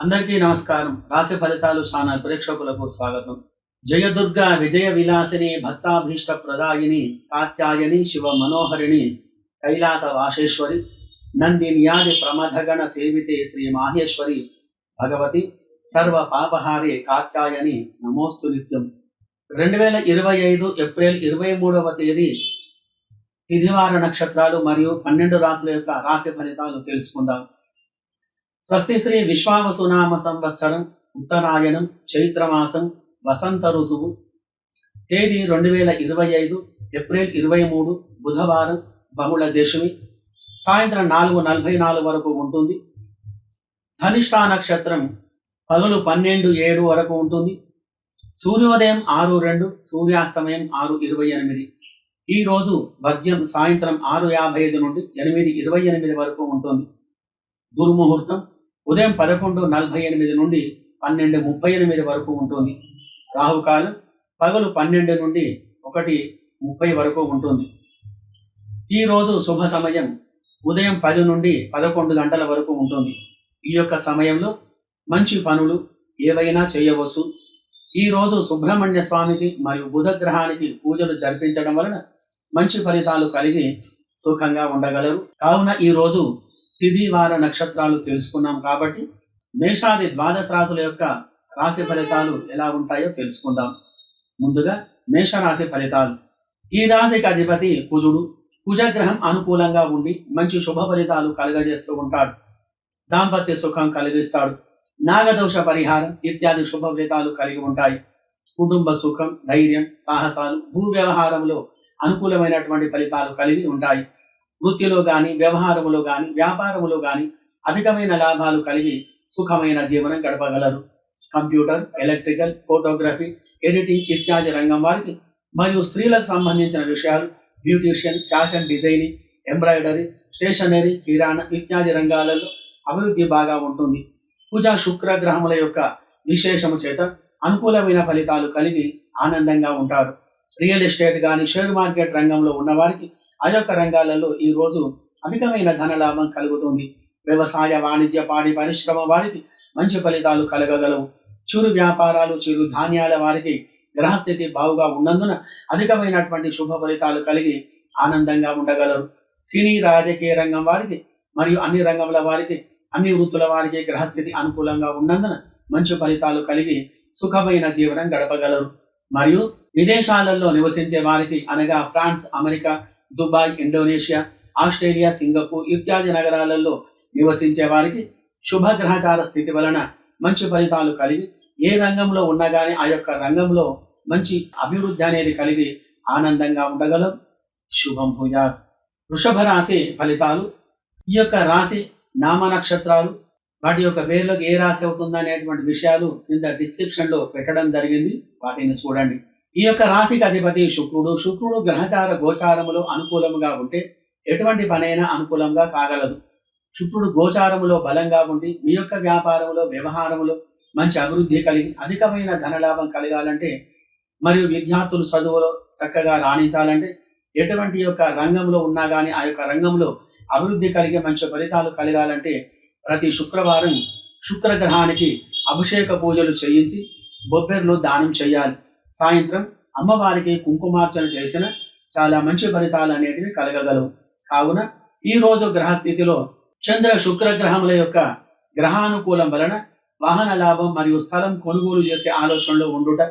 అందరికీ నమస్కారం. రాశి ఫలితాలు ఛానల్ ప్రేక్షకులకు స్వాగతం. జయదుర్గ విజయ విలాసిని భక్తాభీష్ట ప్రదాయిని కాత్యాయని శివ మనోహరిణి కైలాస వాసేశ్వరి నందినియాది ప్రమథగణ సేవితే శ్రీ మాహేశ్వరి భగవతి సర్వ పాపహారి కాత్యాయని నమోస్తు నిత్యం. రెండు వేల ఇరవై ఐదు ఏప్రిల్ ఇరవై మూడవ తేదీ తిథివార నక్షత్రాలు మరియు పన్నెండు రాశుల యొక్క రాశి ఫలితాలు తెలుసుకుందాం. స్వస్తి శ్రీ విశ్వావసునామ సంవత్సరం ఉత్తరాయణం చైత్రమాసం వసంత ఋతువు. తేదీ రెండు వేల ఇరవై ఐదు ఏప్రిల్ ఇరవై మూడు బుధవారం బహుళ దశమి. సాయంత్రం నాలుగు నలభై నాలుగు వరకు ఉంటుంది. ధనిష్టా నక్షత్రం పగలు పన్నెండు ఏడు వరకు ఉంటుంది. సూర్యోదయం ఆరు రెండు సూర్యాస్తమయం ఆరు ఇరవై ఎనిమిది. ఈ రోజు వర్జ్యం సాయంత్రం ఆరు యాభై ఐదు నుండి ఎనిమిది ఇరవై ఎనిమిది వరకు ఉంటుంది. దుర్ముహూర్తం ఉదయం పదకొండు నలభై ఎనిమిది నుండి పన్నెండు ముప్పై ఎనిమిది వరకు ఉంటుంది. రాహుకాలం పగలు పన్నెండు నుండి ఒకటి ముప్పై వరకు ఉంటుంది. ఈ రోజు శుభ సమయం ఉదయం పది నుండి పదకొండు గంటల వరకు ఉంటుంది. ఈ యొక్క సమయంలో మంచి పనులు ఏవైనా చేయవచ్చు. ఈ రోజు సుబ్రహ్మణ్య స్వామికి మరియు బుధగ్రహానికి పూజలు జరిపించడం వలన మంచి ఫలితాలు కలిగి సుఖంగా ఉండగలరు. కావున ఈ రోజు తిథి వార నక్షత్రాలు తెలుసుకున్నాం కాబట్టి మేషాది ద్వాదశ రాశుల యొక్క రాశి ఫలితాలు ఎలా ఉంటాయో తెలుసుకుందాం. ముందుగా మేషరాశి ఫలితాలు. ఈ రాశికి అధిపతి కుజుడు. కుజగ్రహం అనుకూలంగా ఉండి మంచి శుభ ఫలితాలు కలుగజేస్తూ ఉంటాడు. దాంపత్య సుఖం కలిగిస్తాడు. నాగదోష పరిహారం ఇత్యాది శుభ ఫలితాలు కలిగి ఉంటాయి. కుటుంబ సుఖం ధైర్యం సాహసాలు భూ వ్యవహారంలో అనుకూలమైనటువంటి ఫలితాలు కలిగి ఉంటాయి. వృత్తిలో కానీ వ్యవహారములో కానీ వ్యాపారములో కానీ అధికమైన లాభాలు కలిగి సుఖమైన జీవనం గడపగలరు. కంప్యూటర్ ఎలక్ట్రికల్ ఫోటోగ్రఫీ ఎడిటింగ్ ఇత్యాది రంగం వారికి మరియు స్త్రీలకు సంబంధించిన విషయాలు beautician fashion designing embroidery stationery కిరాణా ఇత్యాది రంగాలలో అభివృద్ధి బాగా ఉంటుంది. కుజ శుక్ర గ్రహముల యొక్క విశేషము చేత అనుకూలమైన ఫలితాలు కలిగి ఆనందంగా ఉంటారు. రియల్ ఎస్టేట్ కానీ షేర్ మార్కెట్ రంగంలో ఉన్నవారికి అదొక రంగాలలో ఈ రోజు అధికమైన ధనలాభం కలుగుతుంది. వ్యవసాయ వాణిజ్య పాడి పరిశ్రమ వారికి మంచి ఫలితాలు కలగగలవు. చిరు వ్యాపారాలు చిరు ధాన్యాల వారికి గ్రహస్థితి బావుగా ఉన్నందున అధికమైనటువంటి శుభ ఫలితాలు కలిగి ఆనందంగా ఉండగలరు. సినీ రాజకీయ రంగం వారికి మరియు అన్ని రంగముల వారికి అన్ని వృత్తుల వారికి గ్రహస్థితి అనుకూలంగా ఉన్నందున మంచి ఫలితాలు కలిగి సుఖమైన జీవనం గడపగలరు. మరియు విదేశాలలో నివసించే వారికి అనగా France America Dubai Indonesia Australia Singapore ఇత్యాది నగరాలలో నివసించే వారికి శుభ గ్రహచార స్థితి వలన మంచి ఫలితాలు కలిగి ఏ రంగంలో ఉన్నా కానీ ఆ యొక్క రంగంలో మంచి అభివృద్ధి అనేది కలిగి ఆనందంగా ఉండగలం. శుభం భూయాత్. వృషభ రాశి ఫలితాలు. ఈ యొక్క రాశి నామ నక్షత్రాలు వాటి యొక్క పేర్లకు ఏ రాశి అవుతుంది అనేటువంటి విషయాలు కింద డిస్క్రిప్షన్లో పెట్టడం జరిగింది. వాటిని చూడండి. ఈ యొక్క రాశికి అధిపతి శుక్రుడు శుక్రుడు గ్రహచార గోచారములో అనుకూలముగా ఉంటే ఎటువంటి పనైనా అనుకూలంగా కాగలదు. శుక్రుడు గోచారములో బలంగా ఉండి మీ యొక్క వ్యాపారంలో వ్యవహారములో మంచి అభివృద్ధి కలిగి అధికమైన ధనలాభం కలగాలంటే మరియు విద్యార్థులు చదువులో చక్కగా రాణించాలంటే ఎటువంటి యొక్క రంగంలో ఉన్నా కానీ ఆ యొక్క రంగంలో అభివృద్ధి కలిగే మంచి ఫలితాలు కలగాలంటే ప్రతి శుక్రవారం శుక్రగ్రహానికి అభిషేక పూజలు చేయించి బొబ్బెర్లు దానం చేయాలి. సాయంత్రం అమ్మవారికి కుంకుమార్చన చేసిన చాలా మంచి ఫలితాలు అనేటివి కలగగలవు. కావున ఈ రోజు గ్రహస్థితిలో చంద్ర శుక్ర గ్రహముల యొక్క గ్రహానుకూలం వలన వాహన లాభం మరియు స్థలం కొనుగోలు చేసే ఆలోచనలో ఉండుట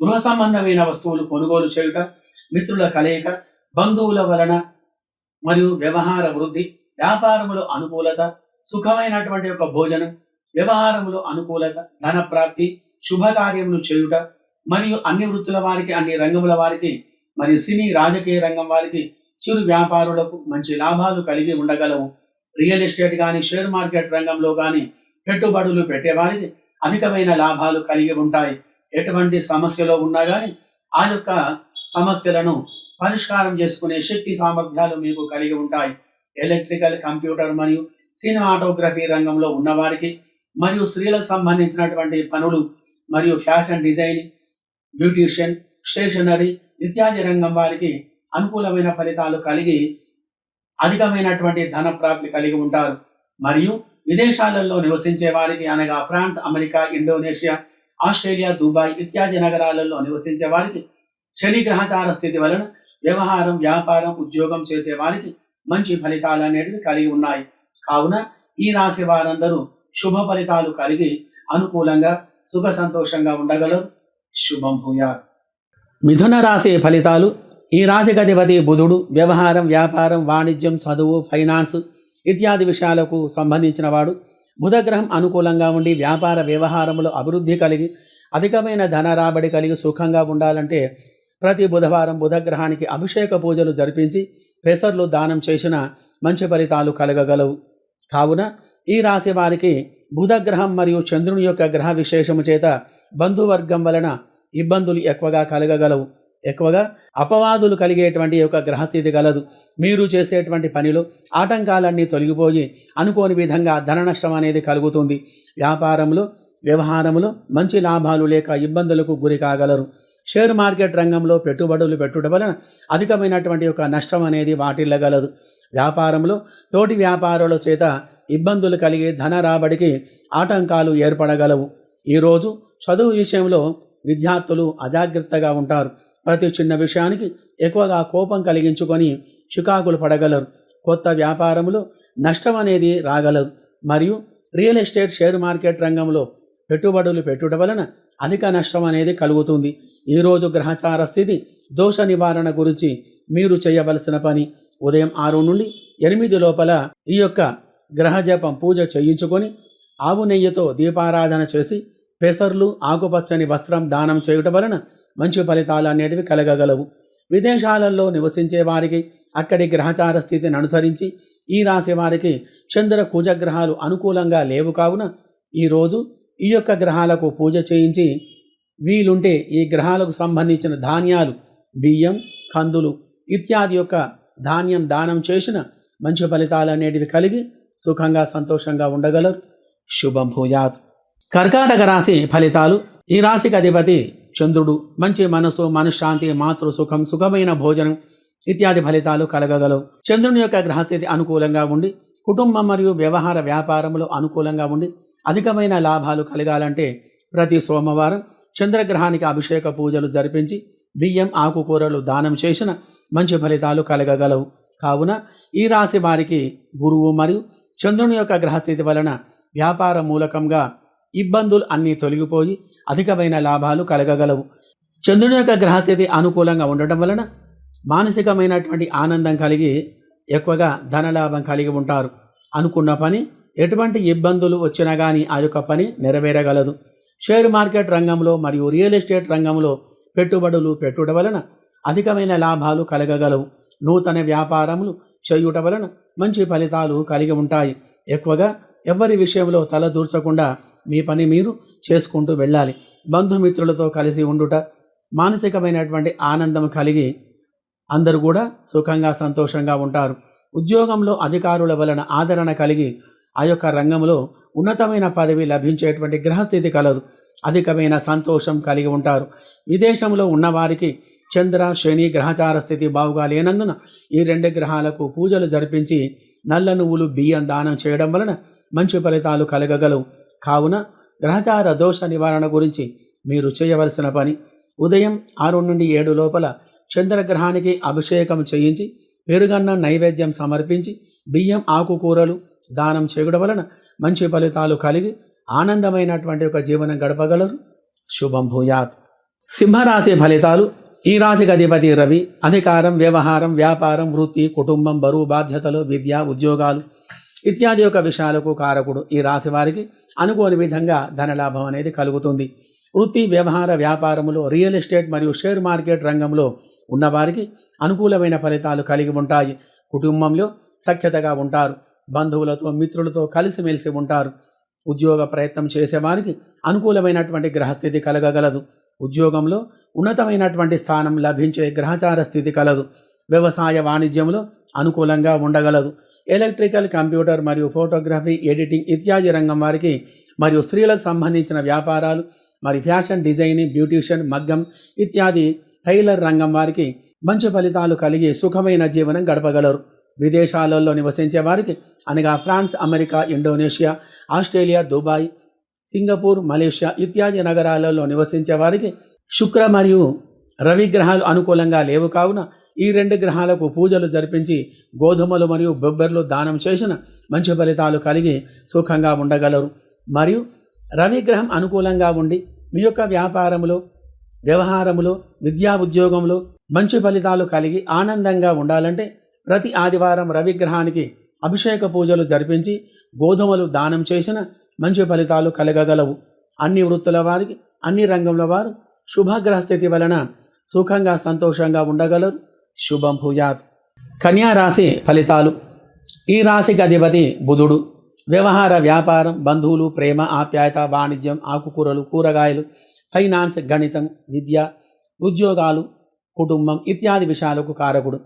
గృహ సంబంధమైన వస్తువులు కొనుగోలు చేయుట మిత్రుల కలయిక బంధువుల వలన మరియు వ్యవహార వృద్ధి వ్యాపారములో అనుకూలత సుఖమైనటువంటి యొక్క భోజనం వ్యవహారములో అనుకూలత ధన ప్రాప్తి శుభకార్యములు చేయుట మరియు అన్ని వృత్తుల వారికి అన్ని రంగముల వారికి మరియు సినీ రాజకీయ రంగం వారికి చిరు వ్యాపారులకు మంచి లాభాలు కలిగి ఉండగలవు. రియల్ ఎస్టేట్ కానీ షేర్ మార్కెట్ రంగంలో కానీ పెట్టుబడులు పెట్టేవారికి అధికమైన లాభాలు కలిగి ఉంటాయి. ఎటువంటి సమస్యలో ఉన్నా కానీ ఆ యొక్క సమస్యలను పరిష్కారం చేసుకునే శక్తి సామర్థ్యాలు మీకు కలిగి ఉంటాయి. ఎలక్ట్రికల్ కంప్యూటర్ మరియు సినిమాటోగ్రఫీ రంగంలో ఉన్నవారికి మరియు స్త్రీలకు సంబంధించినటువంటి పనులు మరియు ఫ్యాషన్ డిజైనింగ్ బ్యూటీషియన్ స్టేషనరీ ఇత్యాది రంగం వారికి అనుకూలమైన ఫలితాలు కలిగి అధికమైనటువంటి ధన ప్రాప్తి కలిగి ఉంటారు. మరియు విదేశాలలో నివసించే వారికి అనగా France America Indonesia Australia Dubai ఇత్యాది నగరాలలో నివసించే వారికి శని గ్రహచార స్థితి వలన వ్యవహారం వ్యాపారం ఉద్యోగం చేసే వారికి మంచి ఫలితాలు అనేటివి కలిగి ఉన్నాయి. కావున ఈ రాశి వారందరూ శుభ ఫలితాలు కలిగి అనుకూలంగా సుఖ సంతోషంగా ఉండగలరు. శుభం భూయాత్. మిథున రాశి ఫలితాలు ఈ రాశికి అధిపతి బుధుడు వ్యవహారం వ్యాపారం వాణిజ్యం చదువు ఫైనాన్స్ ఇత్యాది విషయాలకు సంబంధించిన వాడు బుధగ్రహం అనుకూలంగా ఉండి వ్యాపార వ్యవహారంలో అభివృద్ధి కలిగి అధికమైన ధన రాబడి కలిగి సుఖంగా ఉండాలంటే ప్రతి బుధవారం బుధగ్రహానికి అభిషేక పూజలు జరిపించి పెసర్లు దానం చేసిన మంచి ఫలితాలు కలగగలవు. కావున ఈ రాశి వారికి బుధగ్రహం మరియు చంద్రుని యొక్క గ్రహ విశేషము చేత బంధువర్గం వలన ఇబ్బందులు ఎక్కువగా కలగగలవు. ఎక్కువగా అపవాదులు కలిగేటువంటి యొక్క గ్రహస్థితి గలదు మీరు చేసేటువంటి పనిలో ఆటంకాలన్నీ తొలగిపోయి అనుకోని విధంగా ధన నష్టం అనేది కలుగుతుంది. వ్యాపారంలో వ్యవహారంలో మంచి లాభాలు లేక ఇబ్బందులకు గురి కాగలరు. షేర్ మార్కెట్ రంగంలో పెట్టుబడులు పెట్టుట వలన అధికమైనటువంటి యొక్క నష్టం అనేది వాటిల్లగలదు. వ్యాపారంలో తోటి వ్యాపారుల చేత ఇబ్బందులు కలిగి ధన రాబడికి ఆటంకాలు ఏర్పడగలవు. ఈరోజు చదువు విషయంలో విద్యార్థులు అజాగ్రత్తగా ఉంటారు. ప్రతి చిన్న విషయానికి ఎక్కువగా కోపం కలిగించుకొని చికాకులు పడగలరు. కొత్త వ్యాపారములో నష్టం అనేది రాగలదు మరియు రియల్ ఎస్టేట్ షేర్ మార్కెట్ రంగంలో పెట్టుబడులు పెట్టుట వలన అధిక నష్టం అనేది కలుగుతుంది. ఈరోజు గ్రహచార స్థితి దోష నివారణ గురించి మీరు చేయవలసిన పని ఉదయం ఆరు నుండి ఎనిమిది లోపల ఈ యొక్క గ్రహజపం పూజ చేయించుకొని ఆవు నెయ్యితో దీపారాధన చేసి పెసర్లు ఆకుపచ్చని వస్త్రం దానం చేయుట వలన మంచి ఫలితాలు అనేటివి కలగగలవు. విదేశాలలో నివసించే వారికి అక్కడి గ్రహచార స్థితిని అనుసరించి ఈ రాశి వారికి చంద్ర కుజగ్రహాలు అనుకూలంగా లేవు కావున ఈరోజు ఈ యొక్క గ్రహాలకు పూజ చేయించి వీలుంటే ఈ గ్రహాలకు సంబంధించిన ధాన్యాలు బియ్యం కందులు ఇత్యాది యొక్క ధాన్యం దానం చేసిన మంచి ఫలితాలు అనేటివి కలిగి సుఖంగా సంతోషంగా ఉండగలరు. శుభం భూయాత్. కర్కాటక రాశి ఫలితాలు ఈ రాశికి అధిపతి చంద్రుడు. మంచి మనసు మనశ్శాంతి మాతృ సుఖం సుఖమైన భోజనం ఇత్యాది ఫలితాలు కలగగలవు. చంద్రుని యొక్క గ్రహస్థితి అనుకూలంగా ఉండి కుటుంబం మరియు వ్యవహార వ్యాపారంలో అనుకూలంగా ఉండి అధికమైన లాభాలు కలగాలంటే ప్రతి సోమవారం చంద్రగ్రహానికి అభిషేక పూజలు జరిపించి బియ్యం ఆకుకూరలు దానం చేసిన మంచి ఫలితాలు కలగగలవు. కావున ఈ రాశి వారికి గురువు మరియు చంద్రుని యొక్క గ్రహస్థితి వలన వ్యాపార మూలకంగా ఇబ్బందులు అన్నీ తొలగిపోయి అధికమైన లాభాలు కలగగలవు. చంద్రుని యొక్క గ్రహస్థితి అనుకూలంగా ఉండటం వలన మానసికమైనటువంటి ఆనందం కలిగి ఎక్కువగా ధనలాభం కలిగి ఉంటారు. అనుకున్న పని ఎటువంటి ఇబ్బందులు వచ్చినా కానీ ఆ యొక్క పని నెరవేరగలదు. షేర్ మార్కెట్ రంగంలో మరియు రియల్ ఎస్టేట్ రంగంలో పెట్టుబడులు పెట్టుట వలన అధికమైన లాభాలు కలగగలవు. నూతన వ్యాపారములు చేయుట వలన మంచి ఫలితాలు కలిగి ఉంటాయి. ఎక్కువగా ఎవరి విషయంలో తలదూర్చకుండా మీ పని మీరు చేసుకుంటూ వెళ్ళాలి. బంధుమిత్రులతో కలిసి ఉండుట మానసికమైనటువంటి ఆనందం కలిగి అందరూ కూడా సుఖంగా సంతోషంగా ఉంటారు. ఉద్యోగంలో అధికారుల వలన ఆదరణ కలిగి ఆ యొక్క రంగంలో ఉన్నతమైన పదవి లభించేటువంటి గ్రహస్థితి కలదు. అధికమైన సంతోషం కలిగి ఉంటారు. విదేశంలో ఉన్నవారికి చంద్ర శని గ్రహచార స్థితి బావుగా లేనందున ఈ రెండు గ్రహాలకు పూజలు జరిపించి నల్ల నువ్వులు బియ్యం దానం చేయడం వలన మంచి ఫలితాలు కలగగలవు. కావున గ్రహచార దోష నివారణ గురించి మీరు చేయవలసిన పని ఉదయం ఆరు నుండి ఏడు లోపల చంద్రగ్రహానికి అభిషేకం చేయించి పెరుగన్న నైవేద్యం సమర్పించి బియ్యం ఆకుకూరలు దానం చేయడం వలన మంచి ఫలితాలు కలిగి ఆనందమైనటువంటి ఒక జీవనం గడపగలరు. శుభం భూయాత్. సింహరాశి ఫలితాలు ఈ రాశికి అధిపతి రవి అధికారం వ్యవహారం వ్యాపారం వృత్తి కుటుంబం బరువు బాధ్యతలు విద్య ఉద్యోగాలు ఇత్యాది యొక్క విషయాలకు కారకుడు ఈ రాశి వారికి అనుకోని విధంగా ధనలాభం అనేది కలుగుతుంది. వృత్తి వ్యవహార వ్యాపారములో రియల్ ఎస్టేట్ మరియు షేర్ మార్కెట్ రంగంలో ఉన్నవారికి అనుకూలమైన ఫలితాలు కలిగి ఉంటాయి. కుటుంబంలో సఖ్యతగా ఉంటారు. బంధువులతో మిత్రులతో కలిసిమెలిసి ఉంటారు. ఉద్యోగ ప్రయత్నం చేసేవారికి అనుకూలమైనటువంటి గ్రహస్థితి కలగగలదు. ఉద్యోగంలో ఉన్నతమైనటువంటి స్థానం లభించే గ్రహచార స్థితి కలదు. వ్యవసాయ వాణిజ్యంలో అనుకూలంగా ఉండగలదు. ఎలక్ట్రికల్ కంప్యూటర్ మరియు ఫోటోగ్రఫీ ఎడిటింగ్ ఇత్యాది రంగం వారికి మరియు స్త్రీలకు సంబంధించిన వ్యాపారాలు మరి ఫ్యాషన్ డిజైనింగ్ బ్యూటీషియన్ మగ్గం ఇత్యాది టైలర్ రంగం వారికి మంచి ఫలితాలు కలిగి సుఖమైన జీవనం గడపగలరు. విదేశాలలో నివసించే వారికి అనగా France America Indonesia Australia Dubai Singapore Malaysia ఇత్యాది నగరాలలో నివసించే వారికి శుక్ర మరియు రవి గ్రహాలు అనుకూలంగా లేవు కావున ఈ రెండు గ్రహాలకు పూజలు జరిపించి గోధుమలు మరియు బొబ్బెర్లు దానం చేసిన మంచి ఫలితాలు కలిగి సుఖంగా ఉండగలరు. మరియు రవి గ్రహం అనుకూలంగా ఉండి మీ యొక్క వ్యాపారములో వ్యవహారములో విద్యా ఉద్యోగంలో మంచి ఫలితాలు కలిగి ఆనందంగా ఉండాలంటే ప్రతి ఆదివారం రవిగ్రహానికి అభిషేక పూజలు జరిపించి గోధుమలు దానం చేసిన మంచి ఫలితాలు కలగగలవు. అన్ని వృత్తుల వారికి అన్ని రంగంలో వారు శుభగ్రహ స్థితి వలన సుఖంగా సంతోషంగా ఉండగలరు. శుభం భూయాత్. కన్యా రాశి ఫలితాలు. ఈ రాశికి అధిపతి బుధుడు. వ్యవహార వ్యాపారం బంధువులు ప్రేమ ఆప్యాయత వాణిజ్యం ఆకుకూరలు కూరగాయలు ఫైనాన్స్ గణితం విద్య ఉద్యోగాలు కుటుంబం ఇత్యాది విషయాలకు కారకుడు.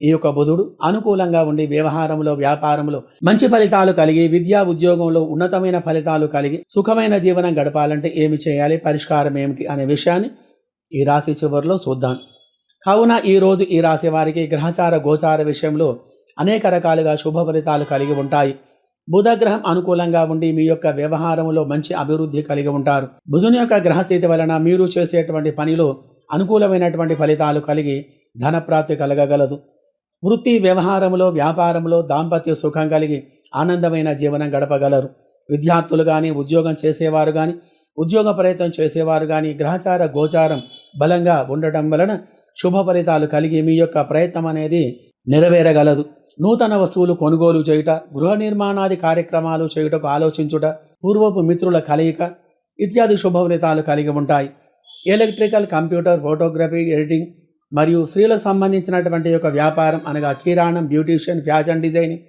ఈ యొక్క బుధుడు అనుకూలంగా ఉండి వ్యవహారంలో వ్యాపారంలో మంచి ఫలితాలు కలిగి విద్యా ఉద్యోగంలో ఉన్నతమైన ఫలితాలు కలిగి సుఖమైన జీవనం గడపాలంటే ఏమి చేయాలి పరిష్కారం ఏమిటి అనే విషయాన్ని ఈ రాశి చివరిలో చూద్దాం. కావున ఈరోజు ఈ రాశి వారికి గ్రహచార గోచార విషయంలో అనేక రకాలుగా శుభ ఫలితాలు కలిగి ఉంటాయి. బుధగ్రహం అనుకూలంగా ఉండి మీ యొక్క వ్యవహారంలో మంచి అభివృద్ధి కలిగి ఉంటారు. బుధుని యొక్క గ్రహస్థితి వలన మీరు చేసేటువంటి పనిలో అనుకూలమైనటువంటి ఫలితాలు కలిగి ధనప్రాప్తి కలగగలదు. వృత్తి వ్యవహారంలో వ్యాపారంలో దాంపత్య సుఖం కలిగి ఆనందమైన జీవనం గడపగలరు. విద్యార్థులు కానీ ఉద్యోగం చేసేవారు కానీ ఉద్యోగ ప్రయత్నం చేసేవారు కానీ గ్రహచార గోచారం బలంగా ఉండటం వలన శుభ ఫలితాలు కలిగి మీ యొక్క ప్రయత్నం అనేది నెరవేరగలదు. నూతన వస్తువులు కొనుగోలు చేయుట గృహ నిర్మాణాది కార్యక్రమాలు చేయుటకు ఆలోచించుట పూర్వపు మిత్రుల కలయిక ఇత్యాది శుభ ఫలితాలు కలిగి ఉంటాయి. ఎలక్ట్రికల్ కంప్యూటర్ ఫోటోగ్రఫీ ఎడిటింగ్ మరియు స్త్రీలకు సంబంధించినటువంటి యొక్క వ్యాపారం అనగా కిరాణం beautician fashion designing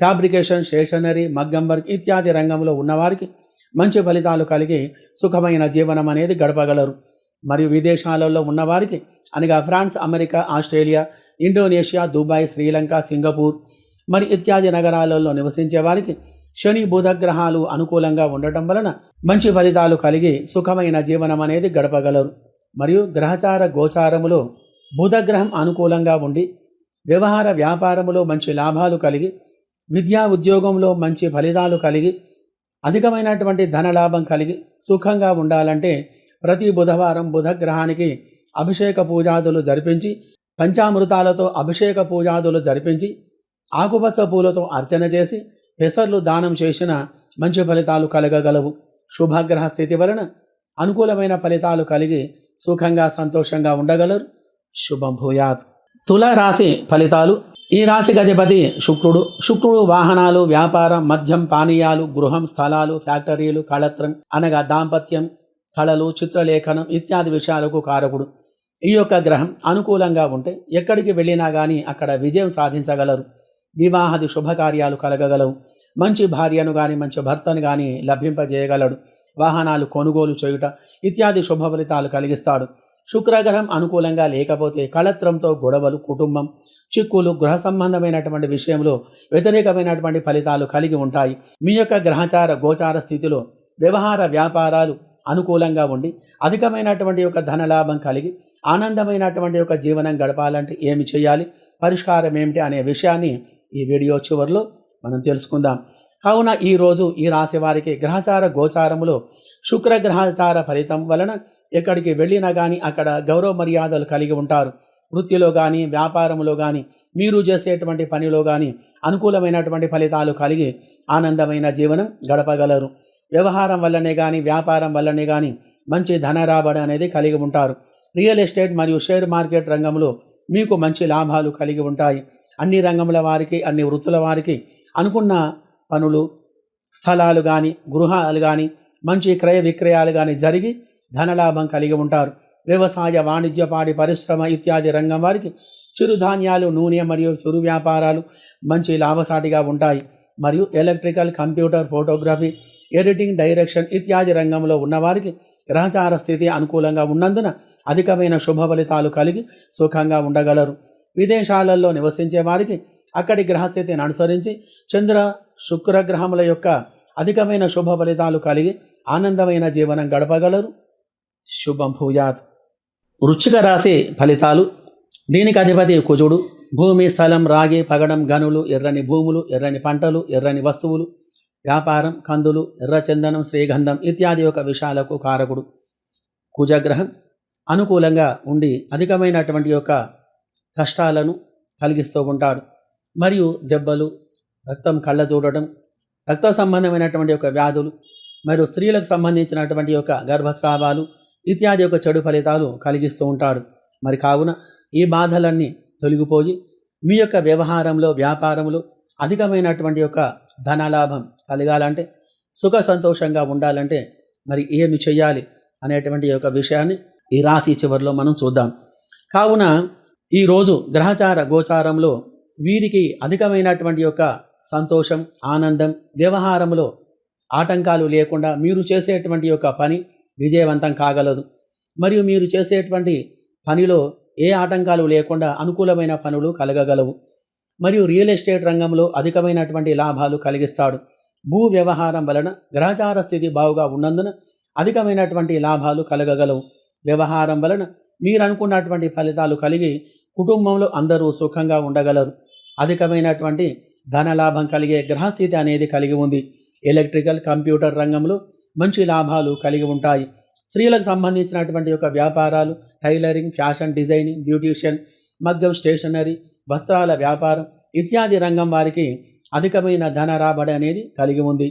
fabrication stationery మగ్గం వర్క్ ఇత్యాది రంగంలో ఉన్నవారికి మంచి ఫలితాలు కలిగి సుఖమైన జీవనం అనేది గడపగలరు. మరియు విదేశాలలో ఉన్నవారికి అనగా France America Australia Indonesia Dubai Sri Lanka Singapore మరి ఇత్యాది నగరాలలో నివసించే వారికి శని బుధగ్రహాలు అనుకూలంగా ఉండటం వలన మంచి ఫలితాలు కలిగి సుఖమైన జీవనం అనేది గడపగలరు. మరియు గ్రహచార గోచారములో బుధగ్రహం అనుకూలంగా ఉండి వ్యవహార వ్యాపారములో మంచి లాభాలు కలిగి విద్యా ఉద్యోగంలో మంచి ఫలితాలు కలిగి అధికమైనటువంటి ధనలాభం కలిగి సుఖంగా ఉండాలంటే ప్రతి బుధవారం బుధగ్రహానికి అభిషేక పూజాదులు జరిపించి పంచామృతాలతో అభిషేక పూజాదులు జరిపించి ఆకుపచ్చ పూలతో అర్చన చేసి పెసర్లు దానం చేసిన మంచి ఫలితాలు కలగగలవు. శుభగ్రహ స్థితి వలన అనుకూలమైన ఫలితాలు కలిగి సుఖంగా సంతోషంగా ఉండగలరు. శుభం భూయాత్. తుల రాశి ఫలితాలు. ఈ రాశికి అధిపతి శుక్రుడు. శుక్రుడు వాహనాలు వ్యాపారం మద్యం పానీయాలు గృహం స్థలాలు ఫ్యాక్టరీలు కళత్రం అనగా దాంపత్యం. కళలు చిత్రలేఖనం ఇత్యాది విషయాలకు కారకుడు. ఈ యొక్క గ్రహం అనుకూలంగా ఉంటే ఎక్కడికి వెళ్ళినా కానీ అక్కడ విజయం సాధించగలరు. వివాహాది శుభకార్యాలు కలగగలవు. మంచి భార్యను కానీ మంచి భర్తను కానీ లభింపజేయగలడు. వాహనాలు కొనుగోలు చేయుట ఇత్యాది శుభ ఫలితాలు కలిగిస్తాడు. శుక్రగ్రహం అనుకూలంగా లేకపోతే కళత్రంతో గొడవలు కుటుంబం చిక్కులు గృహ సంబంధమైనటువంటి విషయంలో వ్యతిరేకమైనటువంటి ఫలితాలు కలిగి ఉంటాయి. మీ యొక్క గ్రహచార గోచార స్థితిలో వ్యవహార వ్యాపారాలు అనుకూలంగా ఉండి అధికమైనటువంటి యొక్క ధనలాభం కలిగి ఆనందమైనటువంటి యొక్క జీవనం గడపాలంటే ఏమి చేయాలి? పరిష్కారం ఏమిటి అనే విషయాన్ని ఈ వీడియో చివరిలో మనం తెలుసుకుందాం. కావున ఈరోజు ఈ రాశి వారికి గ్రహచార గోచారములో శుక్ర గ్రహచార ఫలితం వలన ఎక్కడికి వెళ్ళినా కానీ అక్కడ గౌరవ మర్యాదలు కలిగి ఉంటారు. వృత్తిలో కానీ వ్యాపారంలో కానీ మీరు చేసేటువంటి పనిలో కానీ అనుకూలమైనటువంటి ఫలితాలు కలిగి ఆనందమైన జీవనం గడపగలరు. వ్యవహారం వల్లనే కానీ వ్యాపారం వల్లనే కానీ మంచి ధన రాబడి అనేది కలిగి ఉంటారు. రియల్ ఎస్టేట్ మరియు షేర్ మార్కెట్ రంగంలో మీకు మంచి లాభాలు కలిగి ఉంటాయి. అన్ని రంగముల వారికి అన్ని వృత్తుల వారికి అనుకున్న పనులు స్థలాలు కానీ గృహాలు కానీ మంచి క్రయ విక్రయాలు కానీ జరిగి ధనలాభం కలిగి ఉంటారు. వ్యవసాయ వాణిజ్య పాడి పరిశ్రమ ఇత్యాది రంగం వారికి చిరుధాన్యాలు నూనె మరియు చిరు వ్యాపారాలు మంచి లాభసాటిగా ఉంటాయి. మరియు electrical computer photography editing direction ఇత్యాది రంగంలో ఉన్నవారికి గ్రహచార స్థితి అనుకూలంగా ఉన్నందున అధికమైన శుభ ఫలితాలు కలిగి సుఖంగా ఉండగలరు. విదేశాలలో నివసించే వారికి అక్కడి గ్రహస్థితిని అనుసరించి చంద్ర శుక్ర గ్రహముల యొక్క అధికమైన శుభ ఫలితాలు కలిగి ఆనందమైన జీవనం గడపగలరు. శుభం భూయాత్. వృచ్చిక రాశి ఫలితాలు. దీనికి అధిపతి కుజుడు. భూమి స్థలం రాగి పగడం గనులు ఎర్రని భూములు ఎర్రని పంటలు ఎర్రని వస్తువులు వ్యాపారం కందులు ఎర్రచందనం శ్రీగంధం ఇత్యాది యొక్క విషయాలకు కారకుడు. కుజగ్రహం అనుకూలంగా ఉండి అధికమైనటువంటి యొక్క కష్టాలను కలిగిస్తూ ఉంటాడు. మరియు దెబ్బలు రక్తం కళ్ళ చూడడం రక్త సంబంధమైనటువంటి యొక్క వ్యాధులు మరియు స్త్రీలకు సంబంధించినటువంటి యొక్క గర్భస్రావాలు ఇత్యాది యొక్క చెడు ఫలితాలు కలిగిస్తూ ఉంటాడు. మరి కావున ఈ బాధలన్నీ తొలగిపోయి మీ యొక్క వ్యవహారంలో వ్యాపారంలో అధికమైనటువంటి యొక్క ధనలాభం కలగాలంటే సుఖ సంతోషంగా ఉండాలంటే మరి ఏమి చేయాలి అనేటువంటి యొక్క విషయాన్ని ఈ రాశి చివరిలో మనం చూద్దాం. కావున ఈరోజు గ్రహచార గోచారంలో వీరికి అధికమైనటువంటి యొక్క సంతోషం ఆనందం వ్యవహారంలో ఆటంకాలు లేకుండా మీరు చేసేటువంటి యొక్క పని విజయవంతం కాగలదు. మరియు మీరు చేసేటువంటి పనిలో ఏ ఆటంకాలు లేకుండా అనుకూలమైన పనులు కలగగలవు. మరియు రియల్ ఎస్టేట్ రంగంలో అధికమైనటువంటి లాభాలు కలిగిస్తాడు. భూ వ్యవహారం వలన గ్రహచార స్థితి బావుగా ఉన్నందున అధికమైనటువంటి లాభాలు కలగగలవు. వ్యవహారం వలన మీరు అనుకున్నటువంటి ఫలితాలు కలిగి కుటుంబంలో అందరూ సుఖంగా ఉండగలరు. అధికమైనటువంటి ధనలాభం కలిగే గ్రహస్థితి అనేది కలిగి ఉంది. ఎలక్ట్రికల్ కంప్యూటర్ రంగంలో మంచి లాభాలు కలిగి ఉంటాయి. స్త్రీలకు సంబంధించినటువంటి యొక్క వ్యాపారాలు టైలరింగ్ ఫ్యాషన్ డిజైనింగ్ బ్యూటీషియన్ మగ్గం స్టేషనరీ వస్త్రాల వ్యాపారం ఇత్యాది రంగం వారికి అధికమైన ధన రాబడి అనేది కలిగి ఉంది.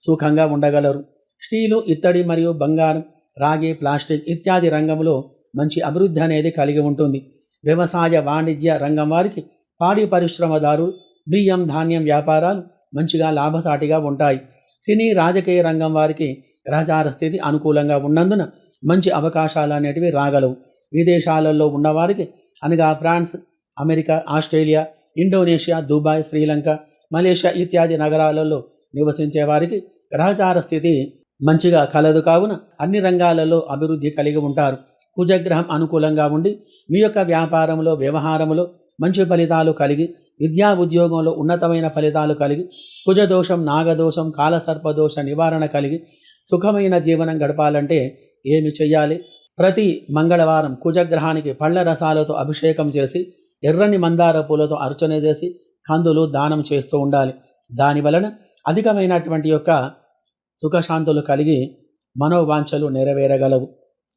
సుఖంగా ఉండగలరు. స్టీలు ఇత్తడి మరియు బంగారం రాగి ప్లాస్టిక్ ఇత్యాది రంగంలో మంచి అభివృద్ధి అనేది కలిగి ఉంటుంది. వ్యవసాయ వాణిజ్య రంగం వారికి పాడి పరిశ్రమదారు బియ్యం ధాన్యం వ్యాపారాలు మంచిగా లాభసాటిగా ఉంటాయి. సినీ రాజకీయ రంగం వారికి గ్రహచార స్థితి అనుకూలంగా ఉన్నందున మంచి అవకాశాలు అనేటివి రాగలవు. విదేశాలలో ఉన్నవారికి అనగా France America Australia Indonesia Dubai Sri Lanka Malaysia ఇత్యాది నగరాలలో నివసించే వారికి గ్రహచార స్థితి మంచిగా కలదు కావున అన్ని రంగాలలో అభివృద్ధి కలిగి ఉంటారు. కుజగ్రహం అనుకూలంగా ఉండి మీ యొక్క వ్యాపారంలో వ్యవహారంలో మంచి ఫలితాలు కలిగి విద్యా ఉద్యోగంలో ఉన్నతమైన ఫలితాలు కలిగి కుజదోషం నాగదోషం కాలసర్పదోష నివారణ కలిగి సుఖమైన జీవనం గడపాలంటే ఏమి చేయాలి ప్రతి మంగళవారం కుజగ్రహానికి పళ్ళ రసాలతో అభిషేకం చేసి ఎర్రని మందార పూలతో అర్చన చేసి కందులు దానం చేస్తూ ఉండాలి. దాని వలన అధికమైనటువంటి యొక్క సుఖశాంతులు కలిగి మనోవాంఛలు నెరవేరగలవు.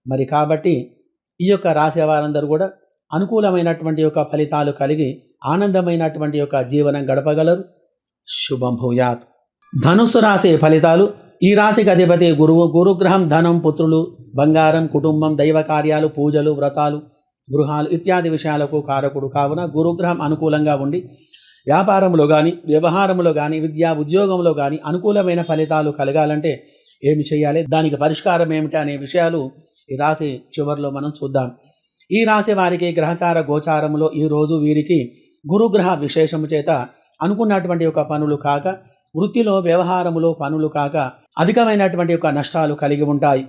మరి కాబట్టి ఈ యొక్క రాశి వారందరూ కూడా అనుకూలమైనటువంటి యొక్క ఫలితాలు కలిగి ఆనందమైనటువంటి యొక్క జీవనం గడపగలరు. శుభం భూయాత్. ధనుస్సు రాశి ఫలితాలు. ఈ రాశికి అధిపతి గురువు గురుగ్రహం ధనం పుత్రులు బంగారం కుటుంబం దైవ కార్యాలు పూజలు వ్రతాలు గృహాలు ఇత్యాది విషయాలకు కారకుడు. కావున గురుగ్రహం అనుకూలంగా ఉండి వ్యాపారంలో కానీ వ్యవహారంలో కానీ విద్యా ఉద్యోగంలో కానీ అనుకూలమైన ఫలితాలు కలగాలంటే ఏమి చేయాలి? దానికి పరిష్కారం ఏమిటి అనే విషయాలు ఈ రాశి చివరిలో మనం చూద్దాం. ఈ రాశి వారికి గ్రహచార గోచారంలో ఈరోజు వీరికి గురుగ్రహ విశేషము చేత అనుకున్నటువంటి ఒక పనులు కాక వృత్తిలో వ్యవహారములో పనులు కాక అధికమైనటువంటి యొక్క నష్టాలు కలిగి ఉంటాయి.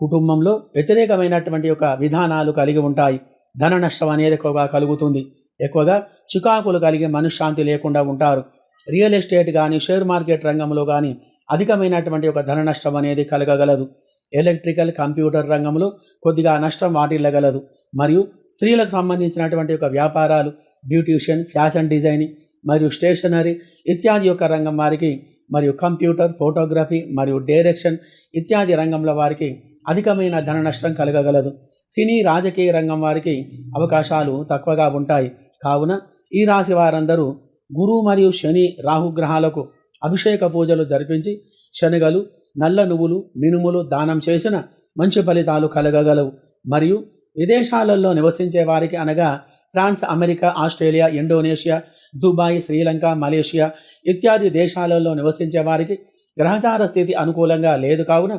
కుటుంబంలో వ్యతిరేకమైనటువంటి యొక్క విధానాలు కలిగి ఉంటాయి. ధన నష్టం అనేది ఎక్కువగా కలుగుతుంది. ఎక్కువగా చికాకులు కలిగి మనశ్శాంతి లేకుండా ఉంటారు. రియల్ ఎస్టేట్ కానీ షేర్ మార్కెట్ రంగంలో కానీ అధికమైనటువంటి ఒక ధన నష్టం అనేది కలగగలదు. ఎలక్ట్రికల్ కంప్యూటర్ రంగంలో కొద్దిగా నష్టం వాటిల్లగలదు. మరియు స్త్రీలకు సంబంధించినటువంటి ఒక వ్యాపారాలు బ్యూటీషియన్ ఫ్యాషన్ డిజైనింగ్ మరియు స్టేషనరీ ఇత్యాది యొక్క రంగం వారికి మరియు కంప్యూటర్ ఫోటోగ్రఫీ మరియు డైరెక్షన్ ఇత్యాది రంగంలో వారికి అధికమైన ధన నష్టం కలగగలదు. సినీ రాజకీయ రంగం వారికి అవకాశాలు తక్కువగా ఉంటాయి. కావున ఈ రాశి వారందరూ గురువు మరియు శని రాహుగ్రహాలకు అభిషేక పూజలు జరిపించి శనగలు నల్ల నువ్వులు మినుములు దానం చేసిన మంచి ఫలితాలు కలగగలవు. మరియు విదేశాలలో నివసించే వారికి అనగా France America Australia Indonesia Dubai Sri Lanka Malaysia ఇత్యాది దేశాలలో నివసించే వారికి గ్రహచార స్థితి అనుకూలంగా లేదు. కావున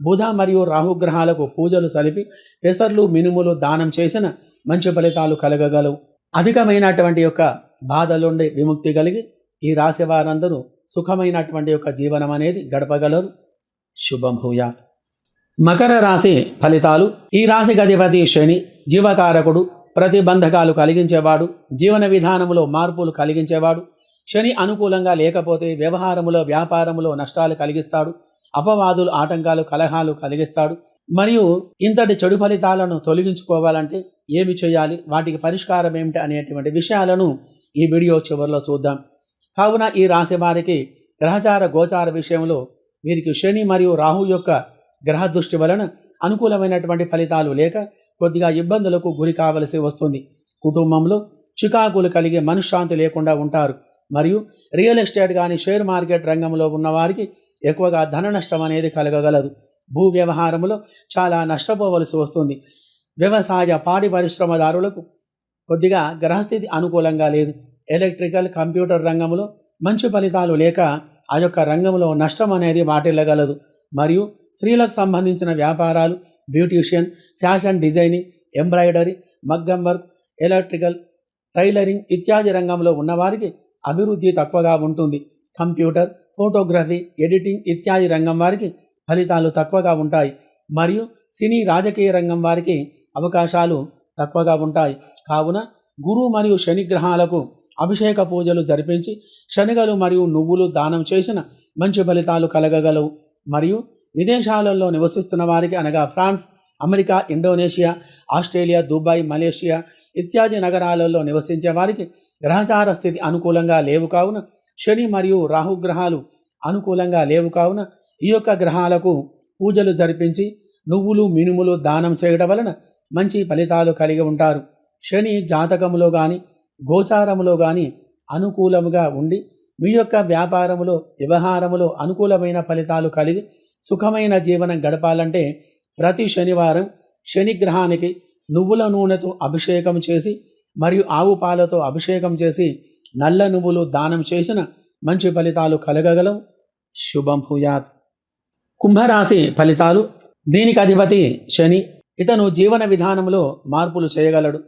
బుధ మరియు రాహుగ్రహాలకు పూజలు సలిపి పెసర్లు మినుములు దానం చేసిన మంచి ఫలితాలు కలగగలవు. అధికమైనటువంటి యొక్క బాధలుండి విముక్తి కలిగి ఈ రాశి వారందరూ సుఖమైనటువంటి యొక్క జీవనం అనేది గడపగలరు. శుభం భూయాత్ మకర రాశి ఫలితాలు ఈ రాశి అధిపతి శని జీవకారకుడు ప్రతిబంధకాలు కలిగించేవాడు జీవన విధానములో మార్పులు కలిగించేవాడు. శని అనుకూలంగా లేకపోతే వ్యవహారములో వ్యాపారములో నష్టాలు కలిగిస్తాడు. అపవాదులు ఆటంకాలు కలహాలు కలిగిస్తాడు. మరియు ఇంతటి చెడు ఫలితాలను తొలగించుకోవాలంటే ఏమి చేయాలి? వాటికి పరిష్కారం ఏమిటి అనేటువంటి విషయాలను ఈ వీడియో చివరిలో చూద్దాం. కావున ఈ రాశి వారికి గ్రహచార గోచార విషయంలో వీరికి శని మరియు రాహు యొక్క గ్రహ దృష్టి వలన అనుకూలమైనటువంటి ఫలితాలు లేక కొద్దిగా ఇబ్బందులకు గురి కావలసి వస్తుంది. కుటుంబంలో చికాకులు కలిగే మనశ్శాంతి లేకుండా ఉంటారు. మరియు రియల్ ఎస్టేట్ కానీ షేర్ మార్కెట్ రంగంలో ఉన్నవారికి ఎక్కువగా ధన నష్టం అనేది కలగగలదు. భూ వ్యవహారంలో చాలా నష్టపోవలసి వస్తుంది. వ్యవసాయ పాడి పరిశ్రమదారులకు కొద్దిగా గ్రహస్థితి అనుకూలంగా లేదు. ఎలక్ట్రికల్ కంప్యూటర్ రంగంలో మంచి ఫలితాలు లేక ఆ యొక్క రంగంలో నష్టం అనేది వాటిల్లగలదు. మరియు స్త్రీలకు సంబంధించిన వ్యాపారాలు బ్యూటీషియన్ ఫ్యాషన్ డిజైనింగ్ ఎంబ్రాయిడరీ మగ్గం వర్క్ ఎలక్ట్రికల్ టైలరింగ్ ఇత్యాది రంగంలో ఉన్నవారికి అభివృద్ధి తక్కువగా ఉంటుంది. కంప్యూటర్ ఫోటోగ్రఫీ ఎడిటింగ్ ఇత్యాది రంగం వారికి ఫలితాలు తక్కువగా ఉంటాయి. మరియు సినీ రాజకీయ రంగం వారికి అవకాశాలు తక్కువగా ఉంటాయి. కావున గురు మరియు శని గ్రహాలకు అభిషేక పూజలు జరిపించి శనగలు మరియు నువ్వులు దానం చేసిన మంచి ఫలితాలు కలగగలవు. మరియు విదేశాలలో నివసిస్తున్న వారికి అనగా France America Indonesia Australia Dubai Malaysia ఇత్యాది నగరాలలో నివసించే వారికి గ్రహచార స్థితి అనుకూలంగా లేవు. కావున శని మరియు రాహు గ్రహాలు అనుకూలంగా లేవు కావున ఈ యొక్క గ్రహాలకు పూజలు జరిపించి నువ్వులు మినుములు దానం చేయడం వలన మంచి ఫలితాలు కలిగి ఉంటారు. శని జాతకములో కానీ గోచారములో కానీ అనుకూలముగా ఉండి మీ యొక్క వ్యాపారములో వ్యవహారములో అనుకూలమైన ఫలితాలు కలిగి సుఖమైన జీవనం గడపాలంటే ప్రతి శనివారం శని గ్రహానికి నువ్వుల నూనెతో అభిషేకం చేసి మరియు ఆవు పాలతో అభిషేకం చేసి నల్ల నువ్వులు దానం చేసిన మంచి ఫలితాలు కలగగలవు. శుభం భూయాత్. కుంభరాశి ఫలితాలు. దీనికి అధిపతి శని. ఇతను జీవన విధానంలో మార్పులు చేయగలడు.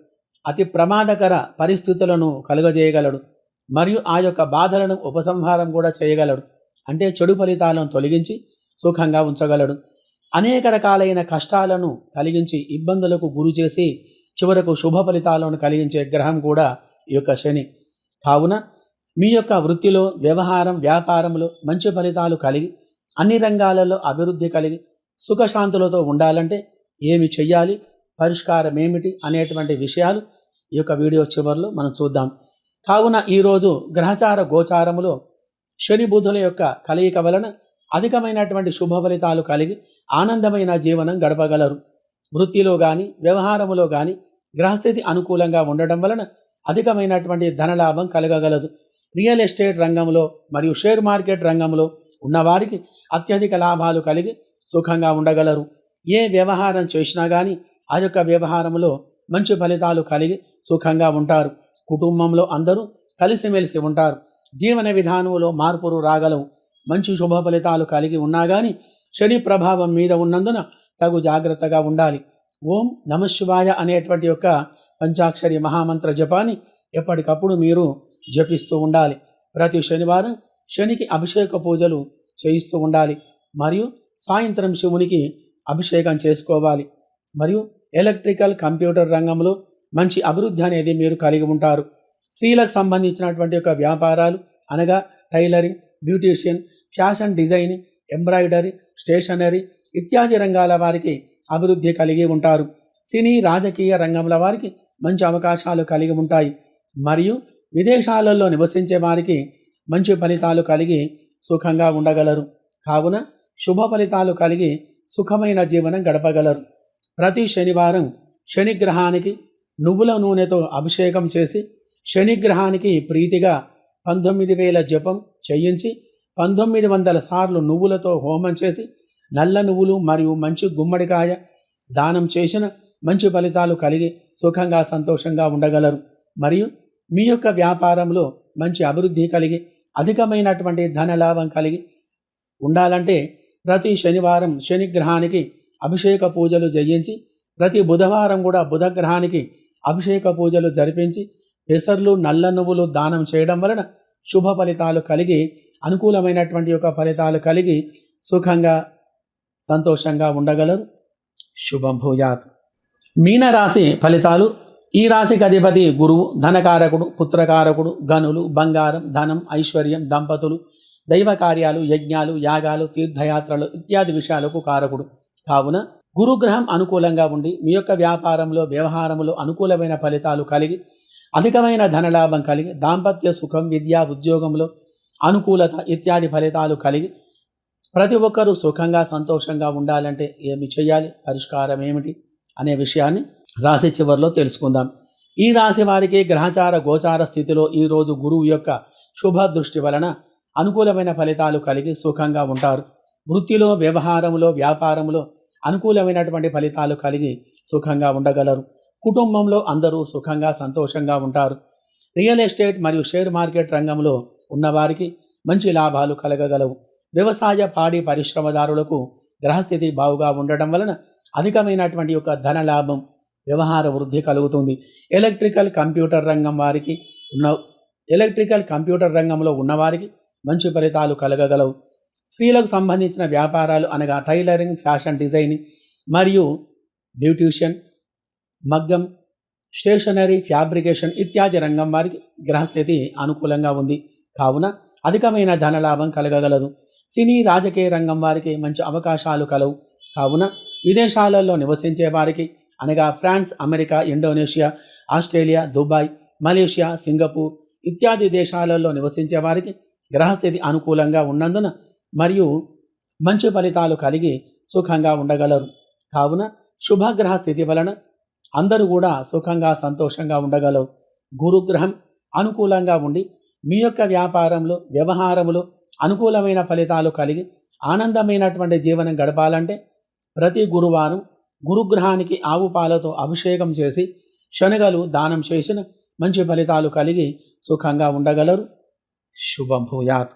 అతి ప్రమాదకర పరిస్థితులను కలుగజేయగలడు. మరియు ఆ యొక్క బాధలను ఉపసంహారం కూడా చేయగలడు. అంటే చెడు ఫలితాలను తొలగించి సుఖంగా ఉంచగలడు. అనేక రకాలైన కష్టాలను కలిగించి ఇబ్బందులకు గురి చేసి చివరకు శుభ ఫలితాలను కలిగించే గ్రహం కూడా ఈ యొక్క శని. కావున మీ యొక్క వృత్తిలో వ్యవహారం వ్యాపారంలో మంచి ఫలితాలు కలిగి అన్ని రంగాలలో అభివృద్ధి కలిగి సుఖశాంతులతో ఉండాలంటే ఏమి చెయ్యాలి పరిష్కారం ఏమిటి అనేటువంటి విషయాలు ఈ యొక్క వీడియో చివరిలో మనం చూద్దాం. కావున ఈరోజు గ్రహచార గోచారములో శని బుధుల యొక్క కలయిక వలన అధికమైనటువంటి శుభ ఫలితాలు కలిగి ఆనందమైన జీవనం గడపగలరు. వృత్తిలో కానీ వ్యవహారములో కానీ గ్రహస్థితి అనుకూలంగా ఉండడం వలన అధికమైనటువంటి ధనలాభం కలగగలదు. రియల్ ఎస్టేట్ రంగంలో మరియు షేర్ మార్కెట్ రంగంలో ఉన్నవారికి అత్యధిక లాభాలు కలిగి సుఖంగా ఉండగలరు. ఏ వ్యవహారం చేసినా కానీ ఆ యొక్క వ్యవహారంలో మంచి ఫలితాలు కలిగి సుఖంగా ఉంటారు. కుటుంబంలో అందరూ కలిసిమెలిసి ఉంటారు. జీవన విధానంలో మార్పులు రాగలవు. మంచి శుభ ఫలితాలు కలిగి ఉన్నా కానీ శని ప్రభావం మీద ఉన్నందున తగు జాగ్రత్తగా ఉండాలి. ఓం నమశివాయ అనేటువంటి యొక్క పంచాక్షరి మహామంత్ర జపాన్ని ఎప్పటికప్పుడు మీరు జపిస్తూ ఉండాలి. ప్రతి శనివారం శనికి అభిషేక పూజలు చేయిస్తూ ఉండాలి. మరియు సాయంత్రం శివునికి అభిషేకం చేసుకోవాలి. మరియు ఎలక్ట్రికల్ కంప్యూటర్ రంగంలో మంచి అభివృద్ధి అనేది మీరు కలిగి ఉంటారు. స్త్రీలకు సంబంధించినటువంటి యొక్క వ్యాపారాలు అనగా tailoring beautician fashion designing embroidery stationery ఇత్యాది రంగాల వారికి అభివృద్ధి కలిగి ఉంటారు. సినీ రాజకీయ రంగంల వారికి మంచి అవకాశాలు కలిగి ఉంటాయి. మరియు విదేశాలలో నివసించే వారికి మంచి ఫలితాలు కలిగి సుఖంగా ఉండగలరు. కావున శుభ ఫలితాలు కలిగి సుఖమైన జీవనం గడపగలరు. ప్రతి శనివారం శనిగ్రహానికి నువ్వుల నూనెతో అభిషేకం చేసి శనిగ్రహానికి ప్రీతిగా పంతొమ్మిది వేల జపం చేయించి పంతొమ్మిది వందల సార్లు నువ్వులతో హోమం చేసి నల్ల నువ్వులు మరియు మంచి గుమ్మడికాయ దానం చేసిన మంచి ఫలితాలు కలిగి సుఖంగా సంతోషంగా ఉండగలరు. మరియు మీ యొక్క వ్యాపారంలో మంచి అభివృద్ధి కలిగి అధికమైనటువంటి ధనలాభం కలిగి ఉండాలంటే ప్రతి శనివారం శనిగ్రహానికి అభిషేక పూజలు చేయించి ప్రతి బుధవారం కూడా బుధగ్రహానికి అభిషేక పూజలు జరిపించి పెసర్లు నల్ల నువ్వులు దానం చేయడం వలన శుభ ఫలితాలు కలిగి అనుకూలమైనటువంటి యొక్క ఫలితాలు కలిగి సుఖంగా సంతోషంగా ఉండగలరు. శుభం భూయాత్. మీనరాశి ఫలితాలు ఈ రాశికి అధిపతి గురువు ధనకారకుడు పుత్రకారకుడు గనులు బంగారం ధనం ఐశ్వర్యం దంపతులు దైవ కార్యాలు యజ్ఞాలు యాగాలు తీర్థయాత్రలు ఇత్యాది విషయాలకు కారకుడు. కావున గురుగ్రహం అనుకూలంగా ఉండి మీ యొక్క వ్యాపారంలో వ్యవహారంలో అనుకూలమైన ఫలితాలు కలిగి అధికమైన ధనలాభం కలిగి దాంపత్య సుఖం విద్య ఉద్యోగంలో అనుకూలత ఇత్యాది ఫలితాలు కలిగి ప్రతి ఒక్కరూ సుఖంగా సంతోషంగా ఉండాలంటే ఏమి చేయాలి? పరిష్కారం ఏమిటి? అనే విషయాన్ని రాశి చివరిలో తెలుసుకుందాం. ఈ రాశి వారికి గ్రహచార గోచార స్థితిలో ఈరోజు గురువు యొక్క శుభ దృష్టి వలన అనుకూలమైన ఫలితాలు కలిగి సుఖంగా ఉంటారు. వృత్తిలో వ్యవహారంలో వ్యాపారంలో అనుకూలమైనటువంటి ఫలితాలు కలిగి సుఖంగా ఉండగలరు. కుటుంబంలో అందరూ సుఖంగా సంతోషంగా ఉంటారు. రియల్ ఎస్టేట్ మరియు షేర్ మార్కెట్ రంగంలో ఉన్నవారికి మంచి లాభాలు కలగగలవు. వ్యవసాయ పాడి పరిశ్రమదారులకు గ్రహస్థితి బాగుగా ఉండటం వలన అధికమైనటువంటి యొక్క ధన లాభం వ్యవహార వృద్ధి కలుగుతుంది. ఎలక్ట్రికల్ కంప్యూటర్ రంగం వారికి ఉన్న ఎలక్ట్రికల్ కంప్యూటర్ రంగంలో ఉన్నవారికి మంచి ఫలితాలు కలగగలవు. స్త్రీలకు సంబంధించిన వ్యాపారాలు అనగా టైలరింగ్ ఫ్యాషన్ డిజైనింగ్ మరియు బ్యూటిషియన్ మగ్గం స్టేషనరీ ఫ్యాబ్రికేషన్ ఇత్యాది రంగం వారికి గ్రహస్థితి అనుకూలంగా ఉంది. కావున అధికమైన ధనలాభం కలగగలదు. సినీ రాజకీయ రంగం వారికి మంచి అవకాశాలు కలవు. కావున విదేశాలలో నివసించే వారికి అనగా France America Indonesia Australia Dubai Malaysia Singapore ఇత్యాది దేశాలలో నివసించే వారికి గ్రహస్థితి అనుకూలంగా ఉన్నందున మరియు మంచి ఫలితాలు కలిగి సుఖంగా ఉండగలరు. కావున శుభగ్రహ స్థితి వలన అందరూ కూడా సుఖంగా సంతోషంగా ఉండగలరు. గురుగ్రహం అనుకూలంగా ఉండి మీ యొక్క వ్యాపారంలో వ్యవహారంలో అనుకూలమైన ఫలితాలు కలిగి ఆనందమైనటువంటి జీవనం గడపాలంటే ప్రతి గురువారం గురుగ్రహానికి ఆవు పాలతో అభిషేకం చేసి శనగలు దానం చేసిన మంచి ఫలితాలు కలిగి సుఖంగా ఉండగలరు. శుభం భూయాత్.